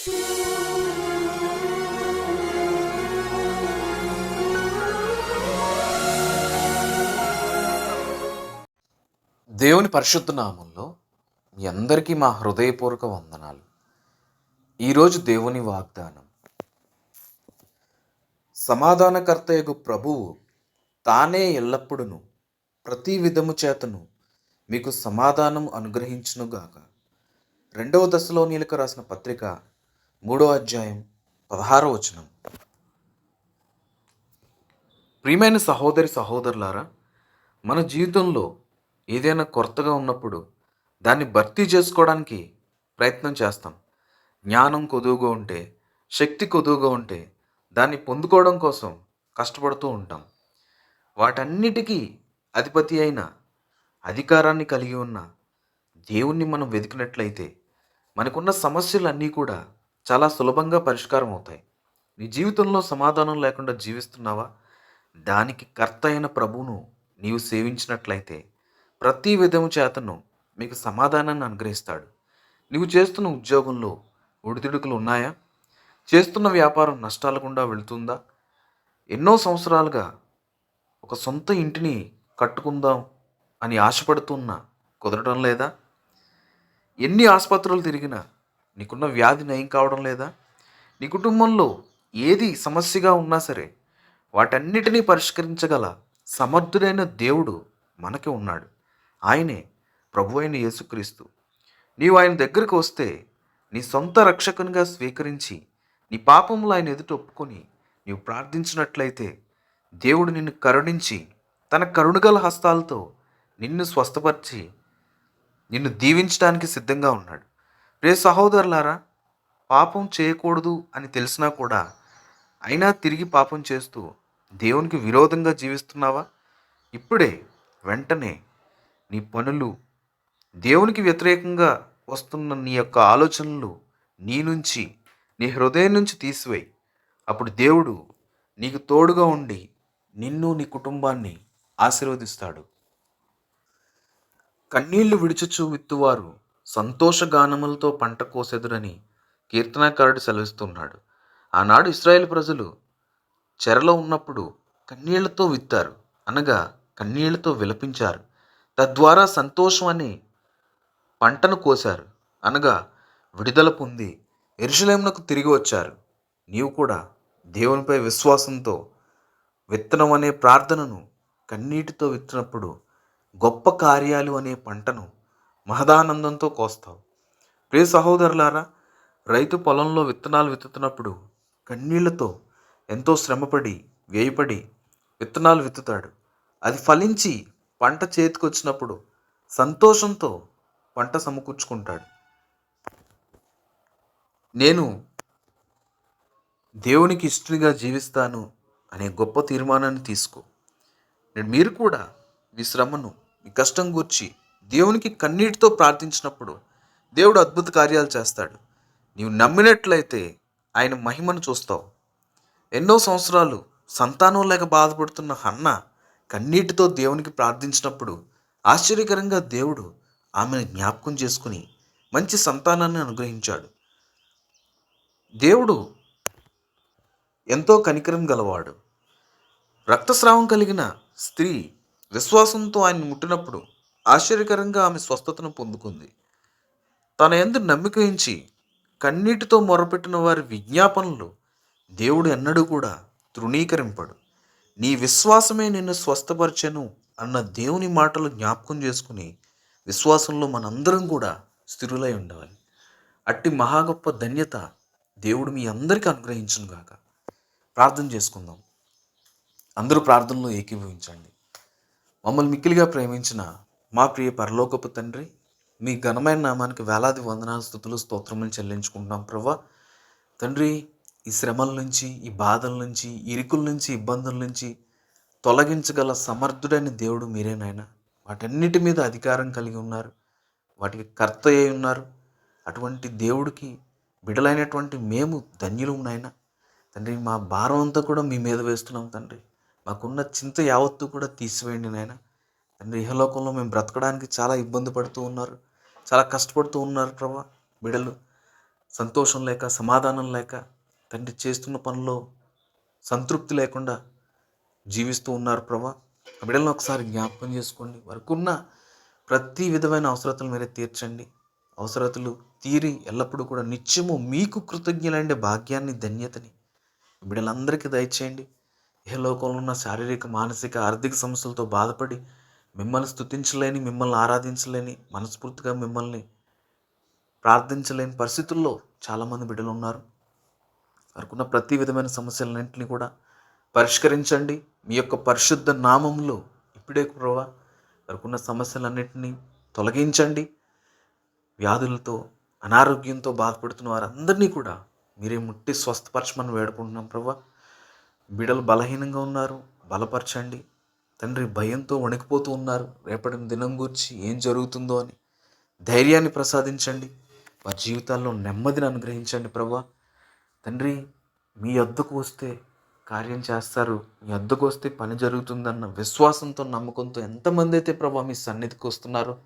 దేవుని పరిశుద్ధ నామంలో మీ అందరికీ మా హృదయపూర్వక వందనాలు. ఈరోజు దేవుని వాగ్దానం. సమాధానకర్తయగు ప్రభువు తానే ఎల్లప్పుడును ప్రతి విధము చేతను మీకు సమాధానం అనుగ్రహించునుగాక. రెండవ దశలో నీలకు రాసిన పత్రిక మూడో అధ్యాయం పదహారో వచనం. ప్రియమైన సహోదరి సహోదరులారా మన జీవితంలో ఏదైనా కొరతగా ఉన్నప్పుడు దాన్ని భర్తీ చేసుకోవడానికి ప్రయత్నం చేస్తాం. జ్ఞానం కొదువుగా ఉంటే శక్తి కొదువుగా ఉంటే దాన్ని పొందుకోవడం కోసం కష్టపడుతూ ఉంటాం. వాటన్నిటికీ అధిపతి అయిన అధికారాన్ని కలిగి ఉన్న దేవుణ్ణి మనం వెతికినట్లయితే మనకున్న సమస్యలన్నీ కూడా చాలా సులభంగా పరిష్కారం అవుతాయి. నీ జీవితంలో సమాధానం లేకుండా జీవిస్తున్నావా? దానికి కర్త అయిన ప్రభువును నీవు సేవించినట్లయితే ప్రతి విధము చేతను మీకు సమాధానాన్ని అనుగ్రహిస్తాడు. నీవు చేస్తున్న ఉద్యోగంలో ఒడిదుడుకులు ఉన్నాయా? చేస్తున్న వ్యాపారం నష్టాల గుండా వెళుతుందా? ఎన్నో సంవత్సరాలుగా ఒక సొంత ఇంటిని కట్టుకుందాం అని ఆశపడుతున్నా కుదరడం లేదా? ఎన్ని ఆసుపత్రులు తిరిగినా నీకున్న వ్యాధి నయం కావడం లేదా? నీ కుటుంబంలో ఏది సమస్యగా ఉన్నా సరే వాటన్నిటినీ పరిష్కరించగల సమర్థుడైన దేవుడు మనకి ఉన్నాడు. ఆయనే ప్రభు అయిన యేసుక్రీస్తు. నీవు ఆయన దగ్గరికి వస్తే నీ సొంత రక్షకునిగా స్వీకరించి నీ పాపములు ఆయన ఎదుట ఒప్పుకొని నీవు ప్రార్థించినట్లయితే దేవుడు నిన్ను కరుణించి తన కరుణగల హస్తాలతో నిన్ను స్వస్థపరిచి నిన్ను దీవించడానికి సిద్ధంగా ఉన్నాడు. రే సహోదరులారా పాపం చేయకూడదు అని తెలిసినా కూడా అయినా తిరిగి పాపం చేస్తూ దేవునికి విరోధంగా జీవిస్తున్నావా? ఇప్పుడే వెంటనే నీ పనులు దేవునికి వ్యతిరేకంగా వస్తున్న నీ యొక్క ఆలోచనలు నీ నుంచి నీ హృదయం నుంచి తీసివేయి. అప్పుడు దేవుడు నీకు తోడుగా ఉండి నిన్ను నీ కుటుంబాన్ని ఆశీర్వదిస్తాడు. కన్నీళ్ళు విడిచుచు విత్తువారు సంతోషగానములతో పంట కోసెదురని కీర్తనాకారుడు సెలవిస్తున్నాడు. ఆనాడు ఇస్రాయేల్ ప్రజలు చెరలో ఉన్నప్పుడు కన్నీళ్ళతో విత్తారు. అనగా కన్నీళ్ళతో విలపించారు. తద్వారా సంతోషం అనే పంటను కోశారు. అనగా విడుదల పొంది ఎరుషులేమునకు తిరిగి వచ్చారు. నీవు కూడా దేవునిపై విశ్వాసంతో విత్తనం అనే ప్రార్థనను కన్నీటితో విత్తినప్పుడు గొప్ప కార్యాలు అనే పంటను మహదానందంతో కోస్తావు. ప్రియ సహోదరులారా రైతు పొలంలో విత్తనాలు విత్తుతున్నప్పుడు కన్నీళ్ళతో ఎంతో శ్రమపడి వేయపడి విత్తనాలు విత్తుతాడు. అది ఫలించి పంట చేతికొచ్చినప్పుడు సంతోషంతో పంట సమకూర్చుకుంటాడు. నేను దేవునికి ఇష్టనిగా జీవిస్తాను అనే గొప్ప తీర్మానాన్ని తీసుకో. మీరు కూడా మీ శ్రమను మీ కష్టం గూర్చి దేవునికి కన్నీటితో ప్రార్థించినప్పుడు దేవుడు అద్భుత కార్యాలు చేస్తాడు. నీవు నమ్మినట్లయితే ఆయన మహిమను చూస్తావు. ఎన్నో సంవత్సరాలు సంతానం లేక బాధపడుతున్న హన్న కన్నీటితో దేవునికి ప్రార్థించినప్పుడు ఆశ్చర్యకరంగా దేవుడు ఆమెను జ్ఞాపకం చేసుకుని మంచి సంతానాన్ని అనుగ్రహించాడు. దేవుడు ఎంతో కనికరం గలవాడు. రక్తస్రావం కలిగిన స్త్రీ విశ్వాసంతో ఆయన ముట్టినప్పుడు ఆశ్చర్యకరంగా ఆమె స్వస్థతను పొందుకుంది. తన ఎందు నమ్మిక ఉంచి కన్నీటితో మొరపెట్టిన వారి విజ్ఞాపనలు దేవుడు ఎన్నడూ కూడా తృణీకరింపడు. నీ విశ్వాసమే నిన్ను స్వస్థపరచను అన్న దేవుని మాటలు జ్ఞాపకం చేసుకుని విశ్వాసంలో మనందరం కూడా స్థిరులై ఉండాలి. అట్టి మహా గొప్ప ధన్యత దేవుడు మీ అందరికీ అనుగ్రహించును గాక. ప్రార్థన చేసుకుందాం. అందరూ ప్రార్థనలో ఏకీభవించండి. మమ్మల్ని మిక్కిలిగా ప్రేమించిన మా ప్రియ పరలోకపు తండ్రి మీ ఘనమైన నామానికి వేలాది వందనాలు స్థుతులు స్తోత్రములు చెల్లించుకుంటున్నాం ప్రభా. తండ్రి ఈ శ్రమల నుంచి ఈ బాధల నుంచి ఇరుకుల నుంచి ఇబ్బందుల నుంచి తొలగించగల సమర్థుడైన దేవుడు మీరే నాయన. వాటన్నిటి మీద అధికారం కలిగి ఉన్నారు. వాటికి కర్త అయి ఉన్నారు. అటువంటి దేవుడికి బిడలైనటువంటి మేము ధన్యులు నాయన. తండ్రి మా భారం అంతా కూడా మీ మీద వేస్తున్నాం తండ్రి. మాకున్న చింత యావత్తు కూడా తీసివేయండి నాయన. ఇహలోకంలో మేము బ్రతకడానికి చాలా ఇబ్బంది పడుతూ ఉన్నారు. చాలా కష్టపడుతూ ఉన్నారు ప్రభా బిడలు సంతోషం లేక సమాధానం లేక తండ్రి చేస్తున్న పనిలో సంతృప్తి లేకుండా జీవిస్తూ ఉన్నారు ప్రభా. ఆ బిడ్డలను ఒకసారి జ్ఞాపకం చేసుకోండి. వరకున్న ప్రతి విధమైన అవసరతలు మీరే తీర్చండి. అవసరతలు తీరి ఎల్లప్పుడూ కూడా నిత్యము మీకు కృతజ్ఞులండే భాగ్యాన్ని ధన్యతని బిడ్డలందరికీ దయచేయండి. ఏ లోకంలో ఉన్న శారీరక మానసిక ఆర్థిక సమస్యలతో బాధపడి మిమ్మల్ని స్థుతించలేని మిమ్మల్ని ఆరాధించలేని మనస్ఫూర్తిగా మిమ్మల్ని ప్రార్థించలేని పరిస్థితుల్లో చాలామంది బిడ్డలు ఉన్నారు వారికి ప్రతి విధమైన సమస్యలన్నింటినీ కూడా పరిష్కరించండి. మీ యొక్క పరిశుద్ధ నామంలో ఇప్పుడే ప్రభా వారికి సమస్యలన్నింటినీ తొలగించండి. వ్యాధులతో అనారోగ్యంతో బాధపడుతున్న వారందరినీ కూడా మీరే ముట్టి స్వస్థపరచమని వేడుకుంటున్నాం ప్రభా. బిడలు బలహీనంగా ఉన్నారు. బలపరచండి. తండ్రి భయంతో వణికిపోతూ ఉన్నారు. రేపటి దినం గురించి ఏం జరుగుతుందో అని ధైర్యాన్ని ప్రసాదించండి. వారి జీవితాల్లో నెమ్మదిని అనుగ్రహించండి ప్రభా. తండ్రి మీ వద్దకు వస్తే కార్యం చేస్తారు. మీ వద్దకు వస్తే పని జరుగుతుందన్న విశ్వాసంతో నమ్మకంతో ఎంతమంది అయితే ప్రభా మీ సన్నిధికి వస్తున్నారో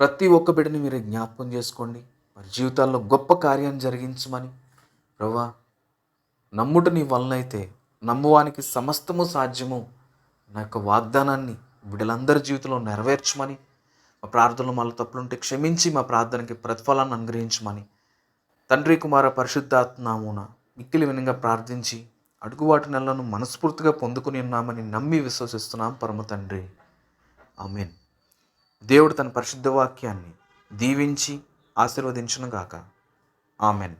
ప్రతి ఒక్క బిడ్డని మీరు జ్ఞాపకం చేసుకోండి. వారి జీవితాల్లో గొప్ప కార్యాన్ని జరిగించమని ప్రభా నమ్ముట నీ వలనైతే నమ్మువానికి సమస్తము సాధ్యము. నా యొక్క వాగ్దానాన్ని వీళ్ళందరి జీవితంలో నెరవేర్చమని మా ప్రార్థనలు మళ్ళీ తప్పులుంటే క్షమించి మా ప్రార్థనకి ప్రతిఫలాన్ని అనుగ్రహించమని తండ్రి కుమార పరిశుద్ధాత్మామున మిక్కిలి వినంగా ప్రార్థించి అడుగువాటి నెలను మనస్ఫూర్తిగా పొందుకుని ఉన్నామని నమ్మి విశ్వసిస్తున్నాం పరమ తండ్రి. ఆమెన్. దేవుడు తన పరిశుద్ధ వాక్యాన్ని దీవించి ఆశీర్వదించును గాక ఆమెన్.